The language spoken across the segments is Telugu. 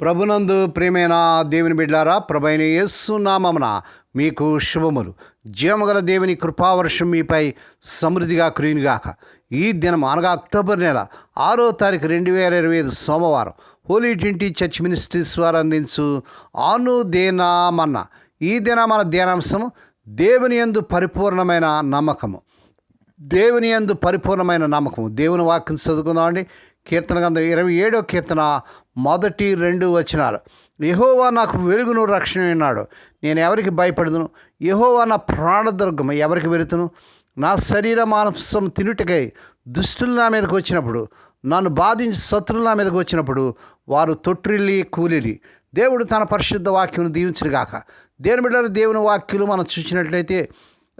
ప్రభునందు ప్రేమైన దేవుని బిడ్లారా ప్రభైన యేసునామమున మీకు శుభములు. జీవమగల దేవుని కృపావర్షం మీపై సమృద్ధిగా కురియునిగాక ఈ దినం అనగా అక్టోబర్ నెల ఆరో తారీఖు రెండు వేల ఇరవై ఐదు సోమవారం హోలీ ట్వంటీ చర్చ్ మినిస్ట్రీస్ వారు అందించు ఆను దేనామన్న ఈ దిన మన ధ్యానాంశము దేవుని యందు పరిపూర్ణమైన నమ్మకము. దేవుని యందు పరిపూర్ణమైన నమ్మకం దేవుని వాక్యం చదువుకుందామండి కీర్తన గంధం ఇరవై ఏడో కీర్తన మొదటి రెండు వచనాలు. యహోవా నాకు వెలుగును రక్షణ ఉన్నాడు నేను ఎవరికి భయపడదును? యహోవా నా ప్రాణదుర్గం ఎవరికి వెళుతును నా శరీర మానసం తినుటకై దుష్టులు నా మీదకి వచ్చినప్పుడు నన్ను బాధించి శత్రువులు నా మీదకి వచ్చినప్పుడు వారు తొట్టిల్లి కూలిలి దేవుడు తన పరిశుద్ధ వాక్యం దీవించుగాక దేవుని బిడ్డల దేవుని వాక్యులు మనం చూసినట్లయితే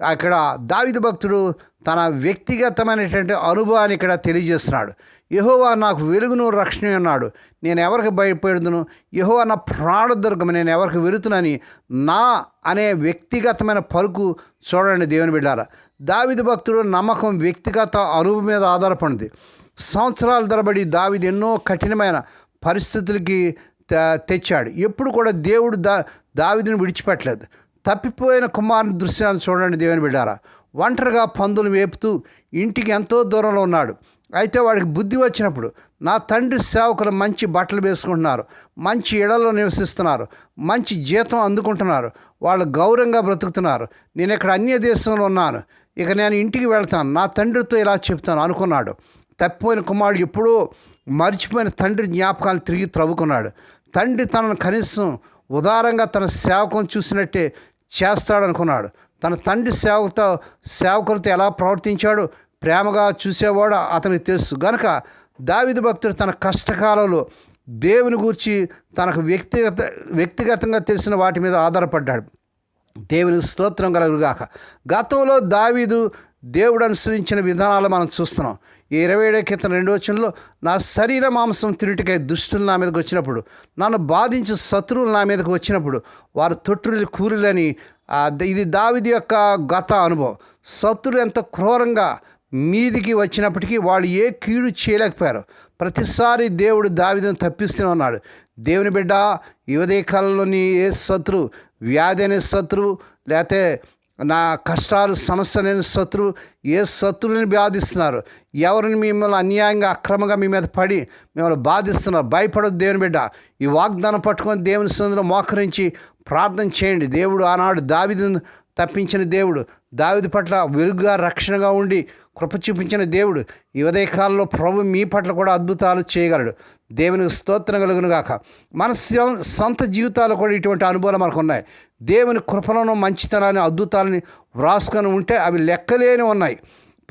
అక్కడ దావిద భక్తుడు తన వ్యక్తిగతమైనటువంటి అనుభవాన్ని ఇక్కడ తెలియజేస్తున్నాడు. యహోవా నాకు వెలుగును రక్షణ అన్నాడు. నేను ఎవరికి భయపడుదును? యహోవా నా ప్రాణదుర్గం నేను ఎవరికి వెళుతున్నాని నా అనే వ్యక్తిగతమైన పలుకు చూడండి దేవుని బిడ్డాల. దావిద భక్తుడు నమ్మకం వ్యక్తిగత అనుభవం మీద ఆధారపడింది. సంవత్సరాల తరబడి దావిది ఎన్నో కఠినమైన పరిస్థితులకి తెచ్చాడు. ఎప్పుడు కూడా దేవుడు దా దావిదిని విడిచిపెట్టలేదు. తప్పిపోయిన కుమారుని దృశ్యాన్ని చూడండి దేవుని బిడ్డారా. ఒంటరిగా పందులు వేపుతూ ఇంటికి ఎంతో దూరంలో ఉన్నాడు. అయితే వాడికి బుద్ధి వచ్చినప్పుడు నా తండ్రి సేవకులు మంచి బట్టలు వేసుకుంటున్నారు మంచి ఇళ్ళలో నివసిస్తున్నారు మంచి జీతం అందుకుంటున్నారు వాళ్ళు గౌరవంగా బ్రతుకుతున్నారు. నేను ఇక్కడ అన్య దేశంలో ఉన్నాను. ఇక నేను ఇంటికి వెళ్తాను. నా తండ్రితో ఇలా చెప్తాను అనుకున్నాడు. తప్పిపోయిన కుమారుడు ఎప్పుడూ మర్చిపోయిన తండ్రి జ్ఞాపకాలు తిరిగి త్రవ్వుకున్నాడు. తండ్రి తనను కనీసం ఉదారంగా తన సేవకం చూసినట్టే చేస్తాడనుకున్నాడు. తన తండ్రి సేవతో సేవకులతో ఎలా ప్రవర్తించాడు? ప్రేమగా చూసేవాడు అతనికి తెలుసు. గనక దావిద భక్తుడు తన కష్టకాలంలో దేవుని గూర్చి తనకు వ్యక్తిగత వ్యక్తిగతంగా తెలిసిన వాటి మీద ఆధారపడ్డాడు. దేవుని స్తోత్రం కలుగుగాక గతంలో దావీదు దేవుడు అనుసరించిన విధానాలు మనం చూస్తున్నాం. ఈ ఇరవై ఏడో క్రితం రెండో వచనంలో నా శరీర మాంసం తిరుటికై దుష్టులు నా మీదకి వచ్చినప్పుడు నన్ను బాధించు శత్రువులు నా మీదకి వచ్చినప్పుడు వారు తొట్టులు కూరులని ఇది దావిది యొక్క గత అనుభవం. శత్రులు ఎంత క్రూరంగా మీదికి వచ్చినప్పటికీ వాళ్ళు ఏ కీడు చేయలేకపోయారు. ప్రతిసారి దేవుడు దావిదను తప్పిస్తూనే ఉన్నాడు. దేవుని బిడ్డ యువదే కాలంలోని ఏ శత్రు వ్యాధి అనే శత్రువు లేకపోతే నా కష్టాలు సమస్య లేని శత్రువు ఏ శత్రువుని బాధిస్తున్నారు? ఎవరిని మిమ్మల్ని అన్యాయంగా అక్రమంగా మీ మీద పడి మిమ్మల్ని బాధిస్తున్నారు? భయపడదు దేవుని బిడ్డ. ఈ వాగ్దానం పట్టుకొని దేవుని సందులో మోకరించి ప్రార్థన చేయండి. దేవుడు ఆనాడు దావిదిని తప్పించిన దేవుడు. దావిది పట్ల వెలుగుగా రక్షణగా ఉండి కృప చూపించిన దేవుడు. ఈ ఉదయకాలంలో ప్రభు మీ పట్ల కూడా అద్భుతాలు చేయగలడు. దేవునికి స్తోత్రం కలుగును గాక. మన సొంత జీవితాలు కూడా ఇటువంటి అనుభవాలు మనకు ఉన్నాయి. దేవుని కృపలను మంచితనాన్ని అద్భుతాలని వ్రాసుకొని ఉంటే అవి లెక్కలేని ఉన్నాయి.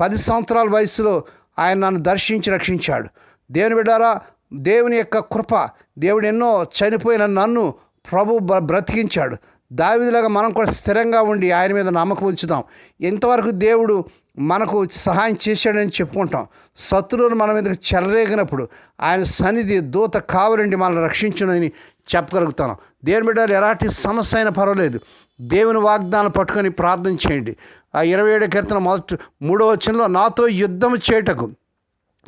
పది సంవత్సరాల వయసులో ఆయన నన్ను దర్శించి రక్షించాడు. దేవుని బిడ్డారా దేవుని యొక్క కృప దేవుడు ఎన్నో చనిపోయిన నన్ను ప్రభు బ్ర- బ్రతికించాడు. దావిదిలాగా మనం కూడా స్థిరంగా ఉండి ఆయన మీద నమ్మకం ఉంచుదాం. ఇంతవరకు దేవుడు మనకు సహాయం చేశాడని చెప్పుకుంటాం. శత్రువులు మన మీదకి చెలరేగినప్పుడు ఆయన సన్నిధి దూత కావలండి మనల్ని రక్షించునని చెప్పగలుగుతాను. దేవుని బిడ్డలు ఎలాంటి సమస్య అయినా పర్వాలేదు. దేవుని వాగ్దానం పట్టుకొని ప్రార్థన చేయండి. ఆ ఇరవై ఏడు కీర్తన మొదటి మూడో వచనంలో నాతో యుద్ధం చేయటకు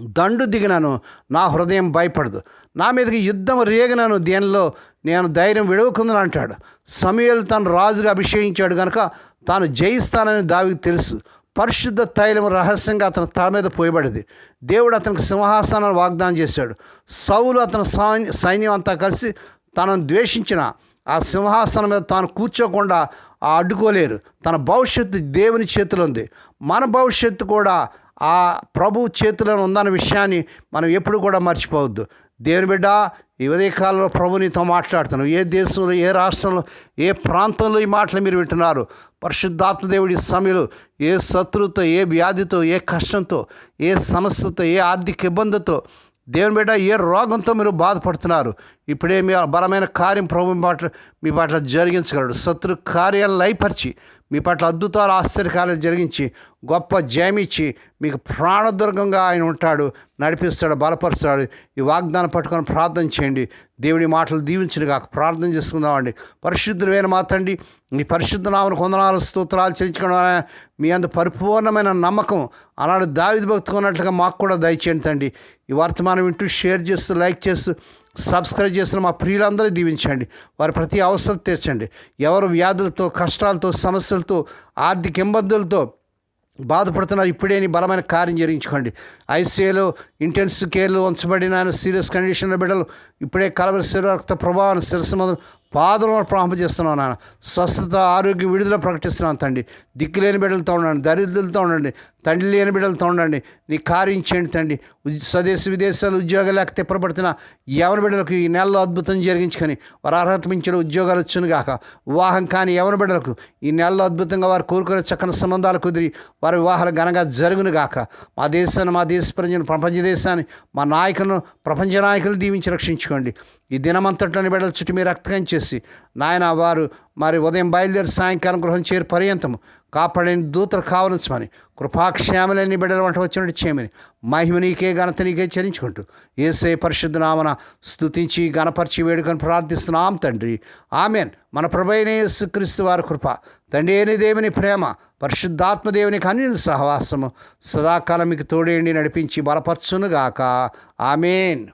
దండు దిగినాను నా హృదయం భయపడదు. నా మీదకి యుద్ధం రేగినాను దేనిలో నేను ధైర్యం విడవకుందని అంటాడు. సమయలు తను రాజుగా అభిషేకించాడు కనుక తాను జయిస్తానని దావికి తెలుసు. పరిశుద్ధ తైలం రహస్యంగా అతని తల మీద పోయబడింది. దేవుడు అతనికి సింహాసనాన్ని వాగ్దానం చేశాడు. సౌలు అతని సైన్య సైన్యం అంతా కలిసి తనను ద్వేషించిన ఆ సింహాసనం మీద తాను కూర్చోకుండా ఆ అడ్డుకోలేరు. తన భవిష్యత్తు దేవుని చేతిలో ఉంది. మన భవిష్యత్తు కూడా ఆ ప్రభు చేతిలో ఉందన్న విషయాన్ని మనం ఎప్పుడు కూడా మర్చిపోవద్దు. దేవుని బిడ్డ ఈ కాలంలో ప్రభు నీతో మాట్లాడుతున్నావు. ఏ దేశంలో ఏ రాష్ట్రంలో ఏ ప్రాంతంలో ఈ మాటలు మీరు వింటున్నారు? పరిశుద్ధాత్మ దేవుడి సమయలు ఏ శత్రువుతో ఏ వ్యాధితో ఏ కష్టంతో ఏ సమస్యతో ఏ ఆర్థిక ఇబ్బందితో దేవుని బిడ్డ ఏ రోగంతో మీరు బాధపడుతున్నారు? ఇప్పుడే మీ బలమైన కార్యం ప్రభు మీ పట్ల మీ పట్ల జరిగించగలడు. శత్రు కార్యాలను లయపరిచి మీ పట్ల అద్భుతాలు ఆశ్చర్యకాలు జరిగించి గొప్ప జయమిచ్చి మీకు ప్రాణదుర్గంగా ఆయన ఉంటాడు నడిపిస్తాడు బలపరుస్తాడు. ఈ వాగ్దానం పట్టుకొని ప్రార్థన చేయండి. దేవుడి మాటలు దీవించిన కాక ప్రార్థన చేసుకుందామండి. పరిశుద్ధులైన మా మీ పరిశుద్ధ నామను కొందనాలు స్తోత్రాలు చెల్లించుకోవడం మీ అందు పరిపూర్ణమైన నమ్మకం అలాంటి దావిది భక్తుకున్నట్లుగా మాకు కూడా దయచేయండి తండి ఈ వర్తమానం వింటూ షేర్ చేస్తూ లైక్ చేస్తూ సబ్స్క్రైబ్ చేసిన మా ప్రియులందరూ దీవించండి. వారి ప్రతి అవసరం తీర్చండి. ఎవరు వ్యాధులతో కష్టాలతో సమస్యలతో ఆర్థిక ఇబ్బందులతో బాధపడుతున్నారు ఇప్పుడే నీ బలమైన కార్యం జరిగించుకోండి. ఐసీఏలో ఇంటెన్సివ్ కేర్లో ఉంచబడిన ఆయన సీరియస్ కండిషన్లో బిడ్డలు ఇప్పుడే కలవరి శరీరక్త ప్రభావం శిరస్సు మొదలు పాదం ప్రారంభ చేస్తున్నాను నాన్న. స్వస్థత ఆరోగ్యం విడుదల ప్రకటిస్తున్నాను తండ్రి. దిక్కు లేని బిడ్డలతో ఉండండి దరిద్రులతో ఉండండి తండ్రి లేని బిడ్డలతో ఉండండి. నీ కార్యం చేయండి తండ్రి. స్వదేశ విదేశాలు ఉద్యోగాలు లేక తిప్పబడుతున్న ఎవరి బిడ్డలకు ఈ నెలలో అద్భుతం జరిగించుకొని వారు అర్హత మించిన ఉద్యోగాలు వచ్చును గాక వివాహం కాని ఎవరి బిడ్డలకు ఈ నెలలో అద్భుతంగా వారు కోరుకునే చక్కని సంబంధాలు కుదిరి వారి వివాహాలు ఘనంగా జరుగును గాక మా దేశాన్ని మా దేశ ప్రజలను ప్రపంచ దేశాన్ని మా నాయకులను ప్రపంచ నాయకులు దీవించి రక్షించుకోండి. ఈ దినమంతట్లోని బిడ్డల చుట్టూ మీరు రక్తకం చేసి నాయన వారు మరి ఉదయం బయలుదేరి సాయంకాలం గృహం చేరి పర్యంతము కాపాడని దూతలు కావలించమని కృపాక్షేమలని బిడ్డల వంట వచ్చినట్టు చేయమని. మహిమ నీకే ఘనత నీకే చెల్లించుకుంటూ ఏసే పరిశుద్ధ నామన స్తుతించి గణపరిచి వేడుకొని ప్రార్థిస్తున్నాం తండ్రి. ఆమెన్. మన ప్రభైన యేసుక్రీస్తు వారి కృప తండ్రి అయిన దేవుని ప్రేమ పరిశుద్ధాత్మదేవుని కన్యని సహవాసము సదాకాలం మీకు తోడేండి నడిపించి బలపరచునుగాక. ఆమెన్.